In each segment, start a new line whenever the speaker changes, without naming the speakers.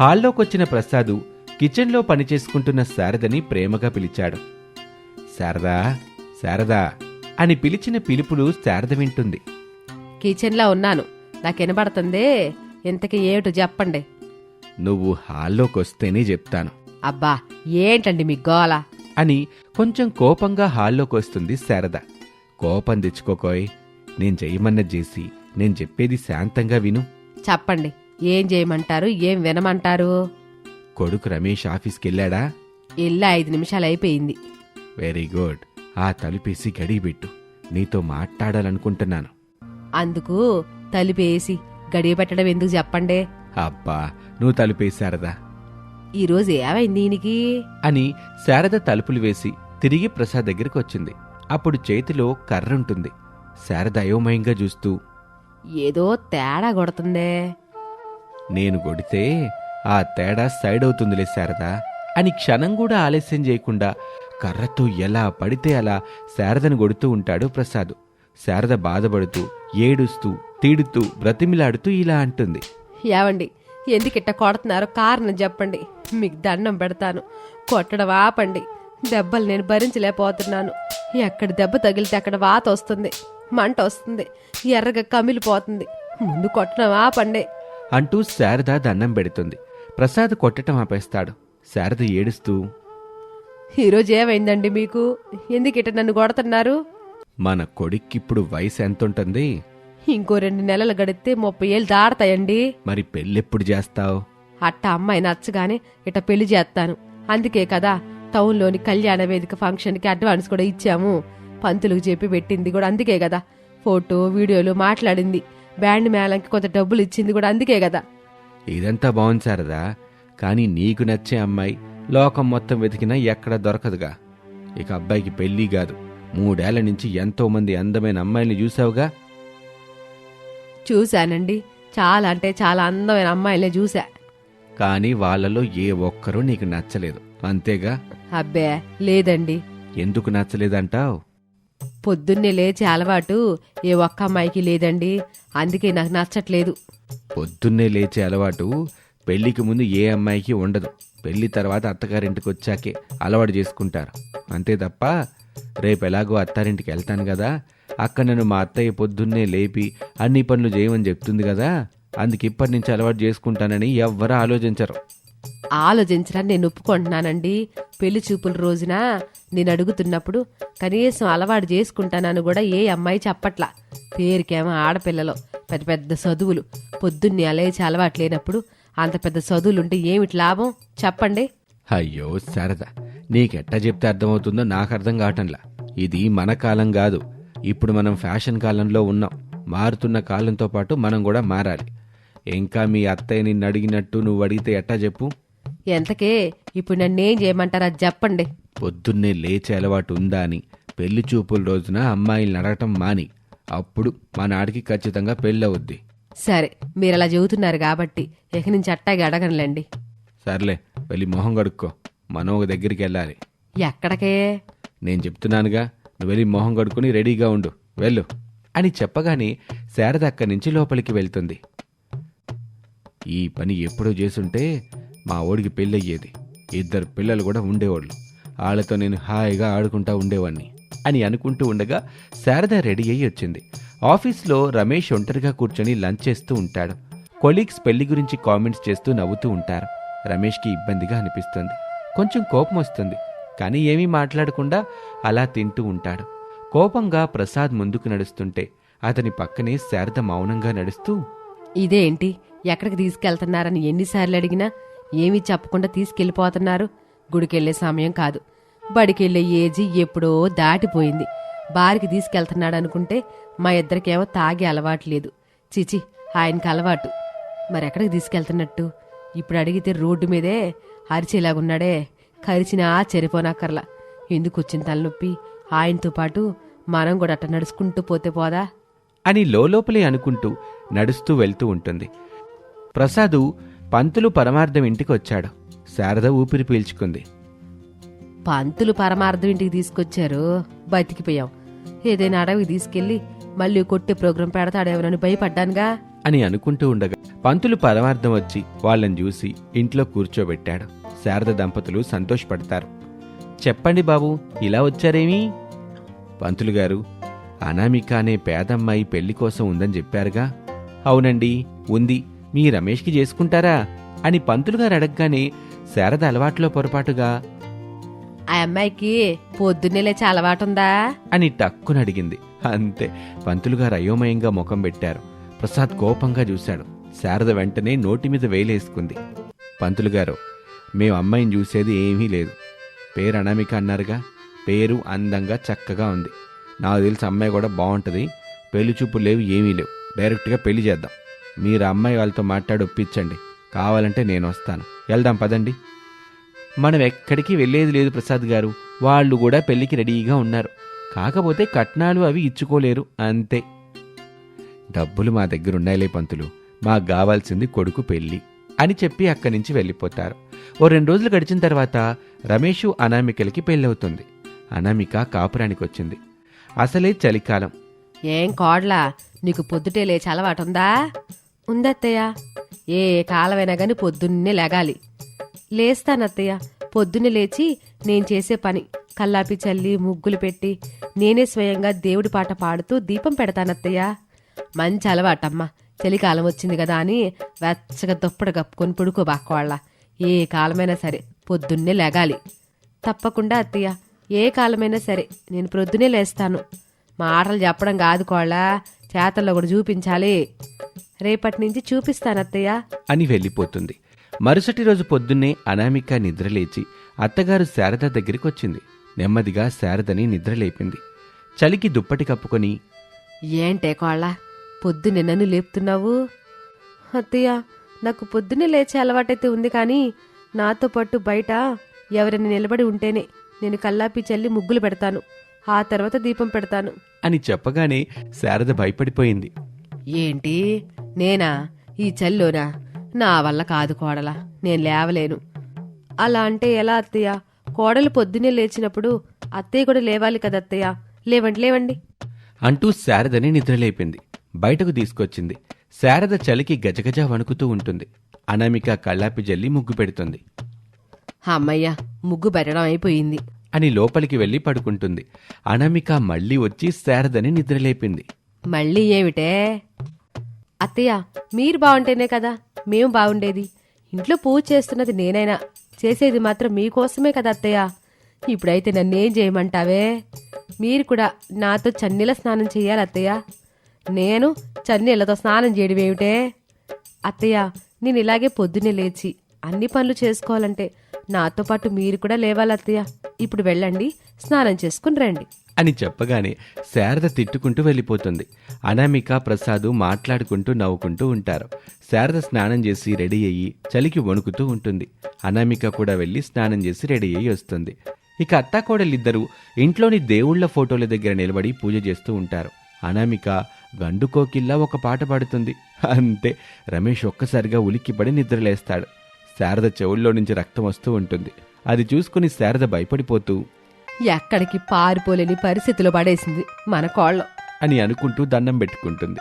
హాల్లోకొచ్చిన ప్రసాదు కిచెన్లో పనిచేసుకుంటున్న శారదని ప్రేమగా పిలిచాడు. శారదా శారదా అని పిలిచిన పిలుపులు శారద వింటుంది.
కిచెన్లో ఉన్నాను. నాకు వినబడుతుందే ఇంతకీ ఏమిటో చెప్పండి.
నువ్వు హాల్లోకొస్తేనే చెప్తాను.
అబ్బా ఏంటండి మీ గోల?
అని కొంచెం కోపంగా హాల్లోకొస్తుంది శారద. కోపం తెచ్చుకోకోయ్. నేను చెయ్యమన్నది చేసి నేను చెప్పేది శాంతంగా విను.
చెప్పండి. ఏం చేయమంటారు? ఏం వినమంటారు?
కొడుకు రమేష్ ఆఫీస్కెళ్ళాడా
ఇల్లు ఐదు నిమిషాలు అయిపోయింది.
Very good. ఆ తలుపేసి గడియబెట్టు నీతో మాట్లాడాలనుకుంటున్నాను.
అందుకు తలుపేసి గడియ పెట్టడం ఎందుకు చెప్పండి?
అబ్బా నువ్వు తలుపేశారదా
ఈరోజు ఏమైంది దీనికి
అని శారద తలుపులు వేసి తిరిగి ప్రసాద్ దగ్గరికి వచ్చింది. అప్పుడు చేతిలో కర్ర ఉంటుంది. శారద అయోమయంగా చూస్తూ
ఏదో తేడా కొడుతుందే.
నేను కొడితే ఆ తేడా సైడ్ అవుతుందిలే శారదా అని క్షణం కూడా ఆలస్యం చేయకుండా కర్రతో ఎలా పడితే అలా శారదను కొడుతూ ఉంటాడు ప్రసాద్. శారద బాధపడుతూ ఏడుస్తూ తిడుతూ బ్రతిమిలాడుతూ ఇలా అంటుంది.
ఏవండి ఎందుకిట్ట కొడుతున్నారో కారణం చెప్పండి. మీకు దండం పెడతాను. కొట్టడం ఆపండి. దెబ్బలు నేను భరించలేకపోతున్నాను. ఎక్కడ దెబ్బ తగిలితే అక్కడ వాత వస్తుంది. మంట వస్తుంది. ఎర్రగా కమిలిపోతుంది. ముందు కొట్టడం ఆపండి.
అంటూ శారద దండం పెడుతుంది. ప్రసాద్ కొట్టటం ఆపేస్తాడు. శారద ఏడుస్తూ
ఈరోజు ఏమైందండి మీకు? ఎందుకిట నన్ను కొడుతున్నారు?
మన కొడుక్కిప్పుడు వయసు ఎంతుంటుంది?
ఇంకో రెండు నెలలు గడిస్తే ముప్పై ఏళ్ళు దాడతాయండి
మరి పెళ్ళెప్పుడు చేస్తావు?
అట్ట అమ్మాయి నచ్చగానే ఇట పెళ్ళి చేస్తాను. అందుకే కదా టౌన్లోని కళ్యాణ వేదిక ఫంక్షన్కి అడ్వాన్స్ కూడా ఇచ్చాము. పంతులకు చెప్పి పెట్టింది కూడా అందుకే కదా. ఫోటో వీడియోలు మాట్లాడింది. బ్యాండ్ మేళంకి కొంత డబ్బులు ఇచ్చింది కూడా అందుకే కదా.
ఇదంతా బాగుంది శారదా. కానీ నీకు నచ్చే అమ్మాయి లోకం మొత్తం వెతికినా ఎక్కడ దొరకదుగా. ఇక అబ్బాయికి పెళ్ళి కాదు. మూడేళ్ళ నుంచి ఎంతో మంది అందమైన అమ్మాయిల్ని చూసావుగా?
చూశానండి. చాలా అంటే చాలా అందమైన అమ్మాయిలే చూసా
కానీ వాళ్ళలో ఏ ఒక్కరూ నీకు నచ్చలేదు. అంతేగా?
అబ్బే లేదండి.
ఎందుకు నచ్చలేదంటావు?
పొద్దున్నే లేచే అలవాటు ఏ ఒక్క అమ్మాయికి లేదండి. అందుకే నాకు నచ్చట్లేదు.
పొద్దున్నే లేచే అలవాటు పెళ్ళికి ముందు ఏ అమ్మాయికి ఉండదు. పెళ్ళి తర్వాత అత్తగారింటికి వచ్చాకే అలవాటు చేసుకుంటారు. అంతే తప్ప రేపు ఎలాగో అత్తారింటికి వెళ్తాను కదా. అక్కడ నన్ను మా అత్తయ్య పొద్దున్నే లేపి అన్ని పనులు చేయమని చెప్తుంది కదా. అందుకు ఇప్పటి నుంచి అలవాటు చేసుకుంటానని ఎవ్వరూ ఆలోచించరు.
ఆలోచించడానికి నేను ఒప్పుకుంటున్నానండి. పెళ్ళి చూపుల రోజున నేను అడుగుతున్నప్పుడు కనీసం అలవాటు చేసుకుంటానని కూడా ఏ అమ్మాయి చెప్పట్లా. పేరుకేమో ఆడపిల్లలు పెద్ద పెద్ద చదువులు. పొద్దున్నే అలయచి అలవాటు లేనప్పుడు అంత పెద్ద చదువులుంటే ఏమిటి లాభం? చెప్పండి.
అయ్యో శారద నీకెట్టా చెప్తే అర్థమవుతుందో నాకు అర్థం కావటంలా. ఇది మన కాలం కాదు. ఇప్పుడు మనం ఫ్యాషన్ కాలంలో ఉన్నాం. మారుతున్న కాలంతో పాటు మనం కూడా మారాలి. ఇంకా మీ అత్తయ్య నిన్ను అడిగినట్టు నువ్వు అడిగితే ఎట్టా చెప్పు?
ఎంతకే? ఇప్పుడు నన్నేం చేయమంటారు? చెప్పండి.
పొద్దున్నే లేచే అలవాటు ఉందా అని. పెళ్ళి చూపుల రోజున అమ్మాయిల్ని అడగటం మాని. అప్పుడు మా నాడికి ఖచ్చితంగా పెళ్ళవుద్ది.
సరే మీరు అలా చెబుతున్నారు కాబట్టి ఇక నుంచి అట్టాగే అడగనులేండి.
సర్లే వెళ్ళి మొహం కడుక్కో. మనం ఒక దగ్గరికి వెళ్ళాలి.
ఎక్కడికే?
నేను చెప్తున్నానుగా నువ్వు వెళ్ళి మొహం కడుక్కుని రెడీగా ఉండు. వెళ్ళు. అని చెప్పగానే శారద అక్కడి నుంచి లోపలికి వెళ్తుంది. ఈ పని ఎప్పుడో చేసుంటే మా ఓడికి పెళ్ళయ్యేది. ఇద్దరు పిల్లలు కూడా ఉండేవాళ్ళు. వాళ్ళతో నేను హాయిగా ఆడుకుంటా ఉండేవాణ్ణి అని అనుకుంటూ ఉండగా శారద రెడీ అయ్యి వచ్చింది. ఆఫీస్లో రమేష్ ఒంటరిగా కూర్చొని లంచ్ చేస్తూ ఉంటాడు. కొలీగ్స్ పెళ్ళి గురించి కామెంట్స్ చేస్తూ నవ్వుతూ ఉంటారు. రమేష్కి ఇబ్బందిగా అనిపిస్తుంది. కొంచెం కోపం వస్తుంది. కానీ ఏమీ మాట్లాడకుండా అలా తింటూ ఉంటాడు. కోపంగా ప్రసాద్ ముందుకు నడుస్తుంటే అతని పక్కనే శారద మౌనంగా నడుస్తూ
ఇదేంటి? ఎక్కడికి తీసుకెళ్తున్నారని ఎన్నిసార్లు అడిగినా ఏమీ చెప్పకుండా తీసుకెళ్ళిపోతున్నారు గుడికెళ్ళే సమయం కాదు. బడికెళ్ళే ఏజీ ఎప్పుడో దాటిపోయింది. బారికి తీసుకెళ్తున్నాడు అనుకుంటే మా ఇద్దరికేమో తాగే అలవాటు లేదు. చిచి ఆయనకి అలవాటు. మరెక్కడికి తీసుకెళ్తున్నట్టు? ఇప్పుడు అడిగితే రోడ్డు మీదే అరిచేలాగున్నాడే. కరిచినా చెరిపోనక్కర్లా. ఎందుకు వచ్చిన తలనొప్పి? ఆయనతో పాటు మనం కూడా అట్ట నడుచుకుంటూ పోతే పోదా?
అని లోపలే అనుకుంటూ నడుస్తూ వెళ్తూ ఉంటుంది. ప్రసాదు పంతులు పరమార్థం ఇంటికి వచ్చాడు. శారద ఊపిరి పీల్చుకుంది.
పంతులు పరమార్థం ఇంటికి తీసుకొచ్చారు. బతికిపోయాం. ఏదైనా అడవికి తీసుకెళ్ళి మళ్ళీ కొట్టే ప్రోగ్రాం పెడతాడేమోనని భయపడ్డానుగా.
అని అనుకుంటూ ఉండగా పంతులు పరమార్థం వచ్చి వాళ్ళని చూసి ఇంట్లో కూర్చోబెట్టాడు. శారద దంపతులు సంతోషపడతారు. చెప్పండి బాబు ఇలా వచ్చారేమి? పంతులు గారు అనామిక అనే పేదమ్మాయి పెళ్ళి కోసం ఉందని చెప్పారుగా? అవునండి ఉంది. మీ రమేష్కి చేసుకుంటారా అని పంతులు గారు అడగగానే శారద అలవాట్లో పొరపాటుగా
ఆ అమ్మాయికి పొద్దున్నే లేచి అలవాటుందా?
అని టక్కున అడిగింది. అంతే పంతులు గారు అయోమయంగా ముఖం పెట్టారు. ప్రసాద్ కోపంగా చూశాడు. శారద వెంటనే నోటి మీద వేలేసుకుంది. పంతులు గారు మేము అమ్మాయిని చూసేది ఏమీ లేదు. పేరు అనామిక అన్నారుగా. పేరు అందంగా చక్కగా ఉంది. నాకు తెలిసి అమ్మాయి కూడా బాగుంటుంది పెళ్ళి చూపులు లేవు ఏమీ లేవు. డైరెక్ట్గా పెళ్ళి చేద్దాం. మీరు అమ్మాయి వాళ్ళతో మాట్లాడి ఒప్పించండి. కావాలంటే నేను వస్తాను. వెళ్దాం పదండి. మనం ఎక్కడికి వెళ్ళేది లేదు ప్రసాద్ గారు. వాళ్ళు కూడా పెళ్ళికి రెడీగా ఉన్నారు. కాకపోతే కట్నాలు అవి ఇచ్చుకోలేరు. అంతే. డబ్బులు మా దగ్గర ఉన్నాయిలే పంతులు. మాకు కావాల్సింది కొడుకు పెళ్ళి అని చెప్పి అక్కడి నుంచి వెళ్ళిపోతారు. ఓ రెండు రోజులు గడిచిన తర్వాత రమేషు అనామికలకి పెళ్ళవుతుంది. అనామిక కాపురానికి వచ్చింది. అసలే చలికాలం.
ఏం కోడ్లా నీకు పొద్దుటే లేచి అలవాటుందా? ఉందత్తయ్య. ఏ కాలమైనా గాని పొద్దున్నే లేగాలి. లేస్తానత్తయ్య. పొద్దున్నే లేచి నేను చేసే పని. కల్లాపి చల్లి ముగ్గులు పెట్టి నేనే స్వయంగా దేవుడి పాట పాడుతూ దీపం పెడతానత్తయ్య. మంచి అలవాటమ్మా. చలికాలం వచ్చింది కదా అని వెచ్చగా దుప్పటి కప్పుకొని పుడుకో బాక్కోళ్ళ. ఏ కాలమైనా సరే పొద్దున్నే లేగాలి. తప్పకుండా అత్తయ్య. ఏ కాలమైనా సరే నేను ప్రొద్దునే లేస్తాను. మాటలు చెప్పడం కాదు కోళ్ళ. చేతల్లో కూడా చూపించాలి. రేపటి నుంచి చూపిస్తాను అత్తయ్య
అని వెళ్ళిపోతుంది. మరుసటి రోజు పొద్దున్నే అనామిక నిద్రలేచి అత్తగారు శారద దగ్గరికి వచ్చింది నెమ్మదిగా శారదని నిద్రలేపింది. చలికి దుప్పటి కప్పుకొని
ఏంటే కోళ్ళ పొద్దున్నే నన్ను లేపుతున్నావు? అత్తయ్య నాకు పొద్దున్నే లేచే అలవాటైతే ఉంది కానీ నాతో పాటు బయట ఎవరైనా నిలబడి ఉంటేనే నేను కల్లాపి చల్లి ముగ్గులు పెడతాను. ఆ తర్వాత దీపం పెడతాను.
అని చెప్పగానే శారద భయపడిపోయింది.
ఏంటి? నేనా? ఈ చల్లోనా? నా వల్ల కాదు కోడలా. నేను లేవలేను. అలా అంటే ఎలా అత్తయ్య? కోడలు పొద్దున్నే లేచినప్పుడు అత్తయ్య కూడా లేవాలి కదా అత్తయ్య? లేవండి లేవండి.
అంటూ శారదని నిద్రలేపింది. బయటకు తీసుకొచ్చింది. శారద చలికి గజగజ వణుకుతూ ఉంటుంది. అనామిక కళ్ళాపి జల్లి ముగ్గు పెడుతుంది.
అమ్మయ్య ముగ్గు పెట్టడం అయిపోయింది.
అని లోపలికి వెళ్ళి పడుకుంటుంది. అనామిక మళ్ళీ వచ్చి శారదని నిద్రలేపింది.
మళ్ళీ ఏమిటే? అత్తయ్య మీరు బాగుంటేనే కదా మేము బాగుండేది. ఇంట్లో పూజ చేస్తున్నది నేనైనా. చేసేది మాత్రం మీకోసమే కదా అత్తయ్య. ఇప్పుడైతే నన్నేం చేయమంటావే? మీరు కూడా నాతో చన్నీల స్నానం చేయాలి అత్తయ్య. నేను చన్నీళ్ళతో స్నానం చేయడం ఏమిటే అత్తయ్య నేను ఇలాగే పొద్దున్నే లేచి అన్ని పనులు చేసుకోవాలంటే నాతో పాటు మీరు కూడా లేవాలి అత్తయ్య. ఇప్పుడు వెళ్ళండి స్నానం చేసుకుని రండి.
అని చెప్పగానే శారద తిట్టుకుంటూ వెళ్ళిపోతుంది. అనామిక ప్రసాదు మాట్లాడుకుంటూ నవ్వుకుంటూ ఉంటారు. శారద స్నానం చేసి రెడీ అయ్యి చలికి వణుకుతూ ఉంటుంది. అనామిక కూడా వెళ్ళి స్నానం చేసి రెడీ అయ్యి వస్తుంది. ఇక అత్తాకోడలిద్దరూ ఇంట్లోని దేవుళ్ళ ఫోటోల దగ్గర నిలబడి పూజ చేస్తూ ఉంటారు. అనామిక గండుకోకిల్లా ఒక పాట పాడుతుంది. అంతే రమేష్ ఒక్కసారిగా ఉలిక్కిపడి నిద్రలేస్తాడు. శారద చెవుల్లో నుంచి రక్తం వస్తూ ఉంటుంది. అది చూసుకుని శారద భయపడిపోతూ
ఎక్కడికి పారిపోలేని పరిస్థితిలో పడేసింది మన కోళ్ళం.
అని అనుకుంటూ దండం పెట్టుకుంటుంది.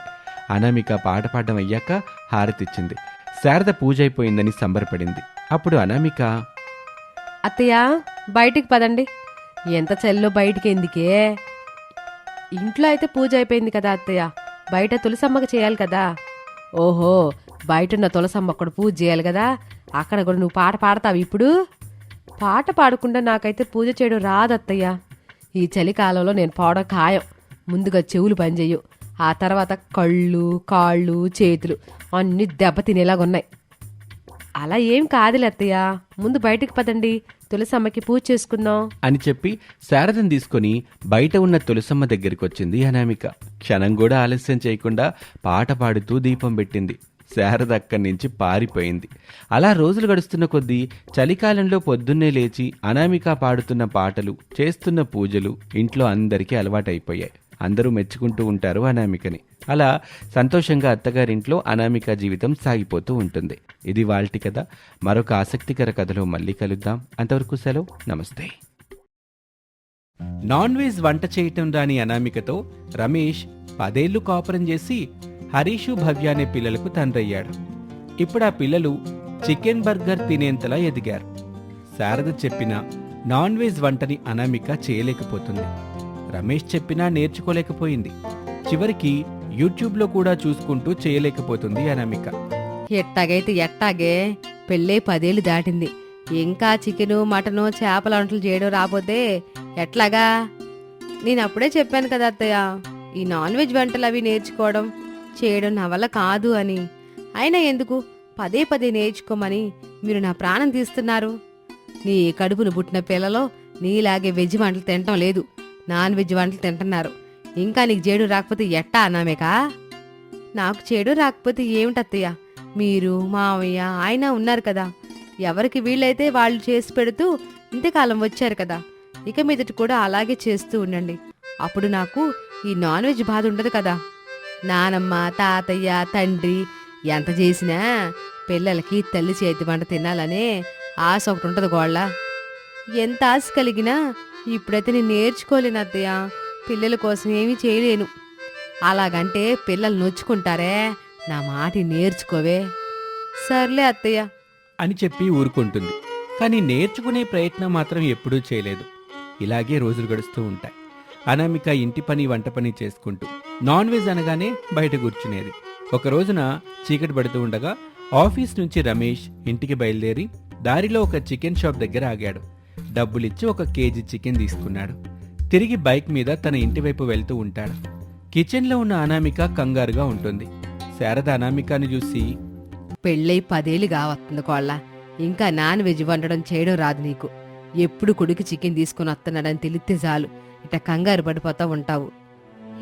అనామిక పాట పాడడం అయ్యాక హారతిచ్చింది శారద పూజ అయిపోయిందని సంబరపడింది. అప్పుడు అనామిక
అత్తయ్య బయటికి పదండి. ఎంత చల్లో బయటికి ఎందుకే? ఇంట్లో అయితే పూజ అయిపోయింది కదా అత్తయ్య. బయట తులసమ్మకి చేయాలి కదా. ఓహో బయట ఉన్న తులసమ్మ కూడా పూజ చేయాలి కదా. అక్కడ కూడా నువ్వు పాట పాడతావు ఇప్పుడు? పాట పాడకుండా నాకైతే పూజ చేయడం రాదత్తయ్య. ఈ చలికాలంలో నేను పాడడం ఖాయం. ముందుగా చెవులు పనిచేయు ఆ తర్వాత కళ్ళు కాళ్ళు చేతులు అన్నీ దెబ్బతినేలాగున్నాయి అలా ఏం కాదులే అత్తయ్య. ముందు బయటికి పదండి. తులసమ్మకి పూజ చేసుకుందాం.
అని చెప్పి శారదను తీసుకొని బయట ఉన్న తులసమ్మ దగ్గరికి వచ్చింది అనామిక. క్షణం కూడా ఆలస్యం చేయకుండా పాట పాడుతూ దీపం పెట్టింది. శారద అక్కడి నుంచి పారిపోయింది. అలా రోజులు గడుస్తున్న కొద్దీ చలికాలంలో పొద్దున్నే లేచి అనామిక పాడుతున్న పాటలు చేస్తున్న పూజలు ఇంట్లో అందరికీ అలవాటైపోయాయి. అందరూ మెచ్చుకుంటూ ఉంటారు అనామికని. అలా సంతోషంగా అత్తగారింట్లో అనామిక జీవితం సాగిపోతూ ఉంటుంది. ఇది వాల్టి కథ. మరొక ఆసక్తికర కథలో మళ్ళీ కలుద్దాం. అంతవరకు సెలవు. నమస్తే. నాన్ వెజ్ వంట చేయటం రాని అనామికతో రమేష్ పదేళ్ళు కాపురం చేసి హరీషు భవ్య అనే పిల్లలకు తండ్రయ్యాడు. ఇప్పుడు ఆ పిల్లలు చికెన్ బర్గర్ తినేంతలా ఎదిగారు. శారద చెప్పిన నాన్ వెజ్ వంటని అనామిక చేయలేకపోతుంది. రమేష్ చెప్పినా నేర్చుకోలేకపోయింది. చివరికి యూట్యూబ్లో కూడా చూసుకుంటూ చేయలేకపోతుంది అనామిక.
ఎట్టాగైతే ఎట్టాగే పెళ్ళే పదేళ్ళు దాటింది. ఇంకా చికెను మటను చేపల వంటలు చేయడం రాబోతే ఎట్లాగా? నేను అప్పుడే చెప్పాను కదా అత్తయ్య ఈ నాన్ వెజ్ వంటలు అవి నేర్చుకోవడం చేయడం నా వల్ల కాదు అని. అయినా ఎందుకు? పదే పదే నేర్చుకోమని మీరు నా ప్రాణం తీస్తున్నారు. నీ కడుపును పుట్టిన పిల్లలో నీలాగే వెజ్ వంటలు తినటం లేదు. నాన్ వెజ్ వంటలు తింటున్నారు. ఇంకా నీకు చేడు రాకపోతే ఎట్టా అన్నామేకా? నాకు చెడు రాకపోతే ఏమిటత్తయ్య? మీరు మామయ్య ఆయన ఉన్నారు కదా. ఎవరికి వీళ్ళైతే వాళ్ళు చేసి పెడుతూ ఇంతకాలం వచ్చారు కదా. ఇక మీదటి కూడా అలాగే చేస్తూ ఉండండి. అప్పుడు నాకు ఈ నాన్ వెజ్ బాధ ఉండదు కదా. నానమ్మ తాతయ్య తండ్రి ఎంత చేసినా పిల్లలకి తల్లి చేతి వంట తినాలనే ఆశ ఒకటి ఉంటుంది గోళ్ళ. ఎంత ఆశ కలిగినా ఇప్పుడైతే నేను నేర్చుకోలేను అత్తయ్య. పిల్లల కోసం ఏమీ చేయలేను. అలాగంటే పిల్లలు నొచ్చుకుంటారే నా మాట నేర్చుకోవే. సర్లే అత్తయ్య.
అని చెప్పి ఊరుకుంటుంది. కానీ నేర్చుకునే ప్రయత్నం మాత్రం ఎప్పుడూ చేయలేదు. ఇలాగే రోజులు గడుస్తూ ఉంటాయి. అనామిక ఇంటి పని వంట పని చేసుకుంటూ నాన్ వెజ్ అనగానే బయట కూర్చునేది. ఒక రోజున చీకటి పడుతూ ఉండగా ఆఫీస్ నుంచి రమేష్ ఇంటికి బయలుదేరి దారిలో ఒక చికెన్ షాప్ దగ్గర ఆగాడు. డబ్బులిచ్చి ఒక కేజీ చికెన్ తీసుకున్నాడు. తిరిగి బైక్ మీద తన ఇంటి వైపు వెళ్తూ ఉంటాడు. కిచెన్లో ఉన్న అనామిక కంగారుగా ఉంటుంది. శారద అనామికని చూసి
పెళ్ళై పదేళ్ళు కావస్తుంది కోళ్ళ. ఇంకా నాన్ వెజ్ వండడం చేయడం రాదు నీకు. ఎప్పుడు కొడుకు చికెన్ తీసుకుని వస్తున్నాడని తెలిస్తే చాలు. ఇట కంగారు పడిపోతా ఉంటావు.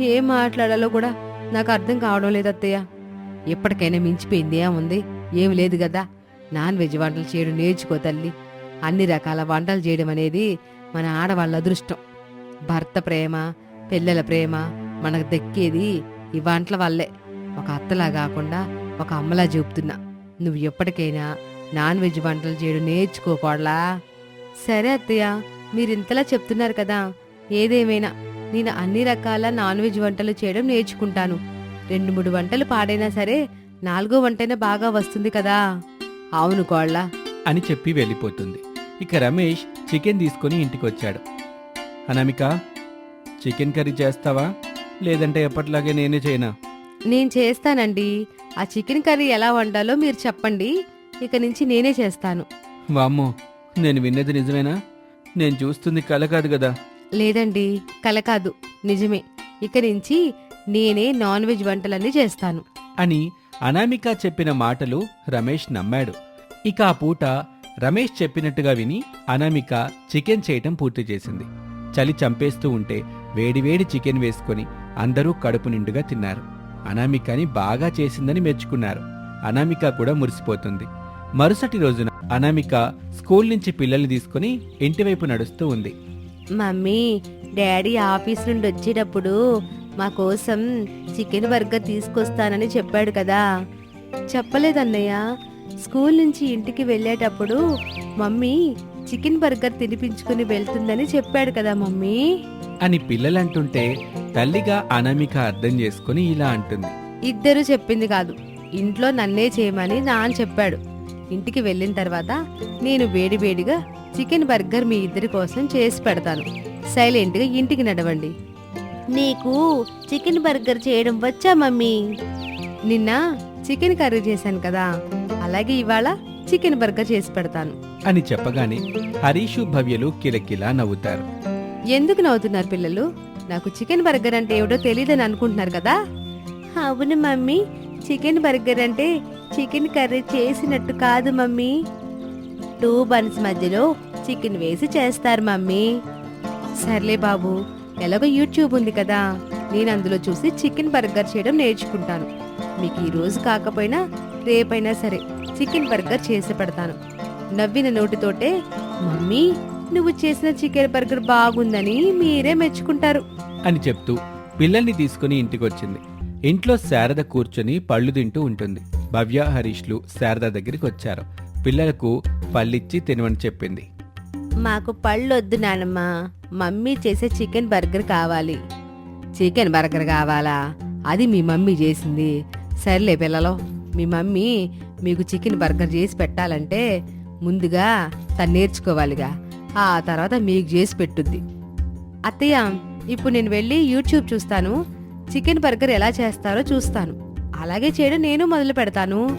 ఏం మాట్లాడాలో కూడా నాకు అర్థం కావడం లేదు అత్తయ్య. ఎప్పటికైనా మించిపోయింది ఏముంది? ఏం లేదు కదా. నాన్ వెజ్ వంటలు చేయడం నేర్చుకో తల్లి. అన్ని రకాల వంటలు చేయడం అనేది మన ఆడవాళ్ళ అదృష్టం. భర్త ప్రేమ పిల్లల ప్రేమ మనకు దక్కేది ఈ వంటల వల్లే. ఒక అత్తలా కాకుండా ఒక అమ్మలా చెబుతున్నా. నువ్వు ఎప్పటికైనా నాన్ వెజ్ వంటలు చేయడం నేర్చుకోకూడలా సరే అత్తయ్య మీరు ఇంతలా చెప్తున్నారు కదా. ఏదేమైనా నేను అన్ని రకాల నాన్ వెజ్ వంటలు చేయడం నేర్చుకుంటాను. రెండు మూడు వంటలు పాడైనా సరే నాలుగో వంటైనా బాగా వస్తుంది కదా. అవును కోళ్ళ.
అని చెప్పి వెళ్ళిపోతుంది. ఇక రమేష్ చికెన్ తీసుకొని ఇంటికి వచ్చాడు అనామిక చికెన్ కర్రీ చేస్తావా? లేదంటే ఎప్పటిలాగే నేనే చేయనా?
నేను చేస్తానండి. ఆ చికెన్ కర్రీ ఎలా వండాలో మీరు చెప్పండి. ఇక నుంచి నేనే చేస్తాను.
వామ్మో నేను విన్నది నిజమేనా? నేను చూస్తుంది కల కాదు కదా.
లేదండి కల కాదు నిజమే. ఇక నుంచి నేనే నాన్ వెజ్ వంటలన్నీ చేస్తాను.
అని అనామిక చెప్పిన మాటలు రమేష్ నమ్మాడు. ఇక ఆ పూట రమేష్ చెప్పినట్టుగా విని అనామిక చికెన్ చేయటం పూర్తి చేసింది. చలి చంపేస్తూ ఉంటే వేడివేడి చికెన్ వేసుకొని అందరూ కడుపు నిండుగా తిన్నారు. అనామికని బాగా చేసిందని మెచ్చుకున్నారు. అనామిక కూడా మురిసిపోతుంది. మరుసటి రోజున అనామిక స్కూల్ నుంచి పిల్లల్ని తీసుకుని ఇంటివైపు నడుస్తూ ఉంది.
మమ్మీ డాడీ ఆఫీస్ నుండి వచ్చేటప్పుడు మా కోసం చికెన్ బర్గర్ తీసుకొస్తానని చెప్పాడు కదా. చెప్పలేదన్నయ్య. స్కూల్ నుంచి ఇంటికి వెళ్ళేటప్పుడు మమ్మీ చికెన్ బర్గర్ తినిపించుకుని వెళ్తుందని చెప్పాడు కదా మమ్మీ.
అని పిల్లలంటుంటే తల్లిగా అనామిక అర్థం చేసుకుని ఇలా అంటుంది.
ఇద్దరు చెప్పింది కాదు. ఇంట్లో నన్నే చేయమని నాన్న చెప్పాడు. ఇంటికి వెళ్ళిన తర్వాత నేను వేడివేడిగా చికెన్ బర్గర్ మీ ఇద్దరి కోసం చేసి పెడతాను. సైలెంట్గా ఇంటికి నడవండి. నీకు చికెన్ బర్గర్ చేయడం వచ్చా మమ్మీ? నిన్న చికెన్ కర్రీ చేశాను కదా అలాగే ఇవాళ చికెన్ బర్గర్ చేసి పెడతాను.
అని చెప్పగానే హరీషు భవ్యలు కిలకిలా నవ్వుతారు.
ఎందుకు నవ్వుతున్నారు పిల్లలు? నాకు చికెన్ బర్గర్ అంటే ఏమిటో తెలియదని అనుకుంటున్నారు కదా. అవును మమ్మీ. చికెన్ బర్గర్ అంటే చికెన్ కర్రీ చేసినట్టు కాదు మమ్మీ. టూ బన్స్ మధ్యలో చికెన్ వేసి చేస్తారు మమ్మీ. సర్లే బాబు ఎలాగో యూట్యూబ్ ఉంది కదా. నేను అందులో చూసి చికెన్ బర్గర్ చేయడం నేర్చుకుంటాను. మీకు ఈ రోజు కాకపోయినా రేపైనా సరే చికెన్ బర్గర్ చేసి పెడతాను. నవ్విన నోటితోటే మమ్మీ నువ్వు చేసిన చికెన్ బర్గర్ బాగుందని మీరే మెచ్చుకుంటారు.
అని చెప్తూ పిల్లల్ని తీసుకుని ఇంటికొచ్చింది. ఇంట్లో శారద కూర్చొని పళ్ళు తింటూ ఉంటుంది. భవ్య హరీష్లు శారద దగ్గరికి వచ్చారు పిల్లలకు పళ్ళిచ్చి తినమని చెప్పింది.
మాకు పళ్ళొద్దు నానమ్మ. మమ్మీ చేసే చికెన్ బర్గర్ కావాలి. చికెన్ బర్గర్ కావాలా? అది మీ మమ్మీ చేసింది. సర్లే పిల్లలు మీ మమ్మీ మీకు చికెన్ బర్గర్ చేసి పెట్టాలంటే ముందుగా తను నేర్చుకోవాలిగా. ఆ తర్వాత మీకు చేసి పెట్టుద్ది. అత్తయ్య ఇప్పుడు నేను వెళ్ళి యూట్యూబ్ చూస్తాను. చికెన్ బర్గర్ ఎలా చేస్తారో చూస్తాను. అలాగే చేయడం నేను మొదలు పెడతాను.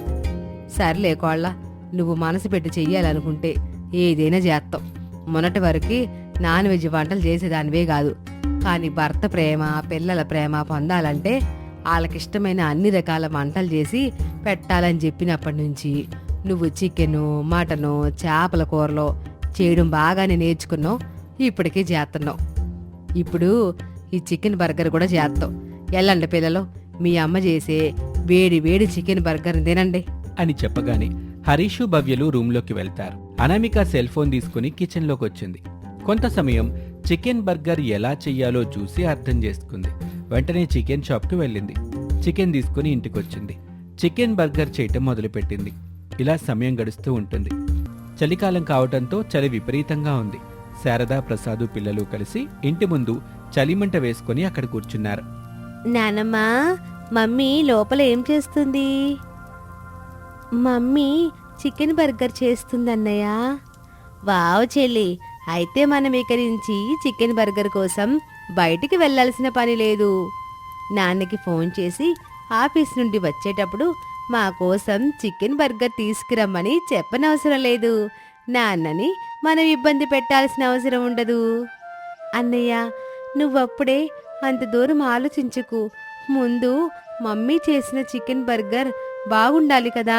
సర్లే కోళ్ళ నువ్వు మనసు పెట్టి చెయ్యాలనుకుంటే ఏదైనా చేస్తావు మొన్నటి వరకు నాన్ వెజ్ వంటలు చేసేదానివే కాదు. కానీ భర్త ప్రేమ పిల్లల ప్రేమ పొందాలంటే వాళ్ళకిష్టమైన అన్ని రకాల వంటలు చేసి పెట్టాలని చెప్పినప్పటి నుంచి నువ్వు చికెను మటను చేపల కూరలో చేయడం బాగానే నేర్చుకున్నావు ఇప్పటికీ చేస్తున్నావు. ఇప్పుడు ఈ చికెన్ బర్గర్ కూడా చేస్తావు. ఎల్లండి పిల్లలు మీ అమ్మ చేసే వేడి వేడి చికెన్ బర్గర్ తినండి.
అని చెప్పగానే హరీషు భవ్యలు రూంలోకి వెళ్తారు. అనామిక సెల్ ఫోన్ తీసుకుని కిచెన్లోకి వచ్చింది కొంత సమయం చికెన్ బర్గర్ ఎలా చెయ్యాలో చూసి అర్థం చేసుకుంది. వెంటనే చికెన్ షాప్కి వెళ్ళింది. చికెన్ తీసుకుని ఇంటికొచ్చింది. చికెన్ బర్గర్ చేయటం మొదలుపెట్టింది. ఇలా సమయం గడుస్తూ ఉంటుంది. చలికాలం కావటంతో చలి విపరీతంగా ఉంది. శారదా ప్రసాదు పిల్లలు కలిసి ఇంటి ముందు చలిమంట వేసుకుని అక్కడ కూర్చున్నారు.
నానమ్మా మమ్మీ లోపల ఏం చేస్తుంది? మమ్మీ చికెన్ బర్గర్ చేస్తుందన్నయ్య. వావ్ చెల్లి అయితే మనం ఇక్కడి నుంచి చికెన్ బర్గర్ కోసం బయటికి వెళ్ళాల్సిన పని లేదు. నాన్నకి ఫోన్ చేసి ఆఫీస్ నుండి వచ్చేటప్పుడు మా కోసం చికెన్ బర్గర్ తీసుకురమ్మని చెప్పనవసరం లేదు. నాన్నని మనం ఇబ్బంది పెట్టాల్సిన అవసరం ఉండదు. అన్నయ్య నువ్వప్పుడే అంత దూరం ఆలోచించుకు. ముందు మమ్మీ చేసిన చికెన్ బర్గర్ బాగుండాలి కదా.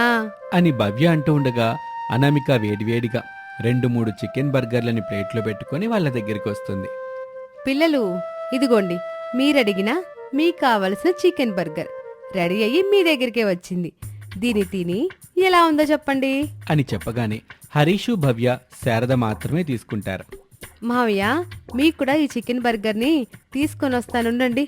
అని భవ్య అంటూ ఉండగా అనామిక వేడివేడిగా రెండు మూడు చికెన్ బర్గర్లని ప్లేట్లో పెట్టుకొని వాళ్ళ దగ్గరికి వస్తుంది.
పిల్లలు ఇదిగోండి మీరడిగిన మీకు కావలసిన చికెన్ బర్గర్ రెడీ అయ్యి మీ దగ్గరికే వచ్చింది. దీని తిని ఎలా ఉందో చెప్పండి.
అని చెప్పగానే హరీషు భవ్య శారద మాత్రమే తీసుకుంటారు.
మావయ్య మీకు కూడా ఈ చికెన్ బర్గర్ని తీసుకొని వస్తానుండండి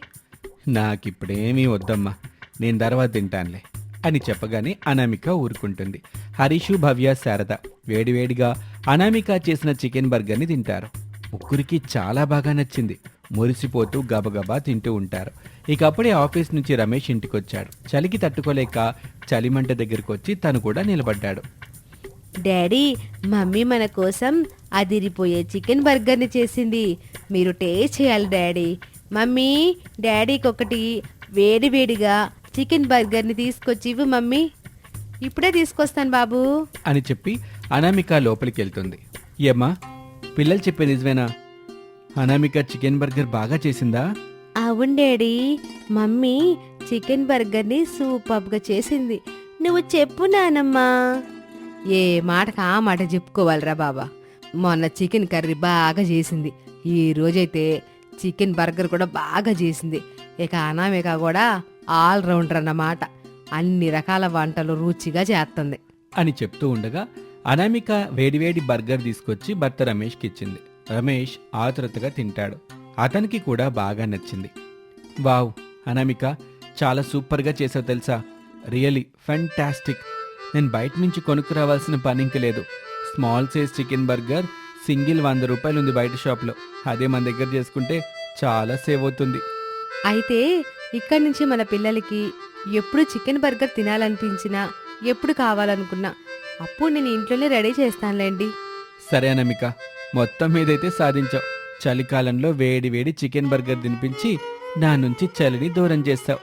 నాకిప్పుడేమీ వద్దమ్మా నేను తర్వాత తింటానులే. అని చెప్పగానే అనామిక ఊరుకుంటుంది. హరీషు భవ్య శారద వేడివేడిగా అనామిక చేసిన చికెన్ బర్గర్ని తింటారు. ముగ్గురికి చాలా బాగా నచ్చింది. మురిసిపోతూ గబగబా తింటూ ఉంటారు. ఇక అప్పుడే ఆఫీస్ నుంచి రమేష్ ఇంటికొచ్చాడు. చలికి తట్టుకోలేక చలిమంట దగ్గరకు వచ్చి తను కూడా నిలబడ్డాడు.
డాడీ మమ్మీ మన కోసం అదిరిపోయే చికెన్ బర్గర్ని చేసింది. మీరు టేస్ట్ చేయాలి డాడీ. మమ్మీ డాడీకి ఒకటి వేడి వేడిగా చికెన్ బర్గర్ని తీసుకొచ్చి ఇవ్వు మమ్మీ. ఇప్పుడే తీసుకొస్తాను బాబు.
అని చెప్పి అనామిక లోపలికి వెళ్తుంది ఏమ్మా పిల్లలు చెప్పే నిజమేనా? అనామిక చికెన్ బర్గర్ బాగా చేసిందా?
అవును డాడీ. మమ్మీ చికెన్ బర్గర్ని సూపర్గా చేసింది. నువ్వు చెప్పు నానమ్మా. ఏ మాటకు ఆ మాట చెప్పుకోవాలిరా బాబా. మొన్న చికెన్ కర్రీ బాగా చేసింది. ఈ రోజైతే చికెన్ బర్గర్ కూడా బాగా చేసింది. ఇక అనామిక కూడా ఆల్ రౌండర్ అన్నమాట. అన్ని రకాల వంటలు రుచిగా చేస్తుంది.
అని చెప్తూ ఉండగా అనామిక వేడివేడి బర్గర్ తీసుకొచ్చి భర్త రమేష్కి ఇచ్చింది. రమేష్ ఆతురతగా తింటాడు. అతనికి కూడా బాగా నచ్చింది. వావ్ అనామిక చాలా సూపర్గా చేసావు తెలుసా? Really fantastic. నేను బయట నుంచి కొనుక్కు రావాల్సిన పని ఇంక లేదు. Small size chicken burger single వంద రూపాయలు ఉంది బయట షాప్లో. అదే మన దగ్గర చేసుకుంటే చాలా సేవ్ అవుతుంది.
అయితే ఇక్కడి నుంచి మన పిల్లలకి ఎప్పుడు చికెన్ బర్గర్ తినాలనిపించినా ఎప్పుడు కావాలనుకున్నా అప్పుడు నేను ఇంట్లోనే రెడీ చేస్తానులేండి.
సరే అనామిక మొత్తం మీదైతే సాధించావు చలికాలంలో వేడి వేడి చికెన్ బర్గర్ తినిపించి నా నుంచి చలిని దూరం చేస్తావు.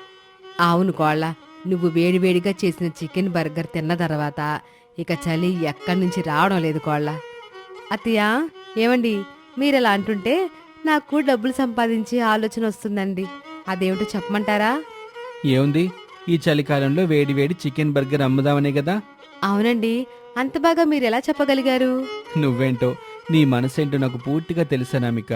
అవును కోళ్ళ నువ్వు వేడివేడిగా చేసిన చికెన్ బర్గర్ తిన్న తర్వాత ఇక చలి ఎక్కడి నుంచి రావడం లేదు కోళ్ళ. అత్తయ్య ఏమండి మీరు ఇలా అంటుంటే నాకు డబ్బులు సంపాదించే ఆలోచన వస్తుందండి. అదేమిటో చెప్పమంటారా?
ఏముంది? ఈ చలికాలంలో వేడి వేడి చికెన్ బర్గర్ అమ్ముదామనే కదా.
అవునండి. అంత బాగా మీరు ఎలా చెప్పగలిగారు?
నువ్వేంటో నీ మనసేంటో నాకు పూర్తిగా తెలుసు అనామిక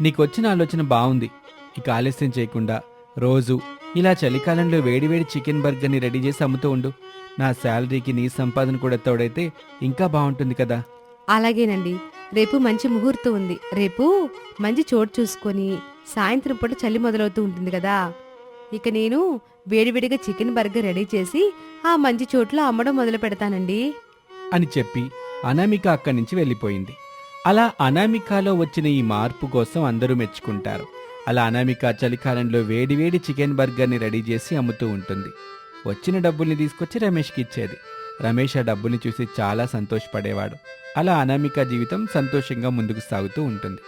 నీకొచ్చిన ఆలోచన బాగుంది ఇక ఆలస్యం చేయకుండా రోజు ఇలా చలికాలంలో వేడివేడి చికెన్ బర్గర్ని రెడీ చేసి అమ్ముతూ ఉండు. నా శాలరీకి నీ సంపాదన కూడా తోడైతే ఇంకా బాగుంటుంది కదా.
అలాగేనండి. రేపు మంచి ముహూర్తం ఉంది. రేపు మంచి చోటు చూసుకొని సాయంత్రం పూట చలి మొదలవుతూ ఉంటుంది కదా. ఇక నేను వేడివేడిగా చికెన్ బర్గర్ రెడీ చేసి ఆ మంచి చోట్లో అమ్మడం మొదలు పెడతానండి.
అని చెప్పి అనామిక అక్కడి నుంచి వెళ్ళిపోయింది. అలా అనామికాలో వచ్చిన ఈ మార్పు కోసం అందరూ మెచ్చుకుంటారు. అలా అనామిక చలికాలంలో వేడివేడి చికెన్ బర్గర్ని రెడీ చేసి అమ్ముతూ ఉంటుంది. వచ్చిన డబ్బుల్ని తీసుకొచ్చి రమేష్కి ఇచ్చేది. రమేష్ ఆ డబ్బుని చూసి చాలా సంతోషపడేవాడు. అలా అనామిక జీవితం సంతోషంగా ముందుకు సాగుతూ ఉంటుంది.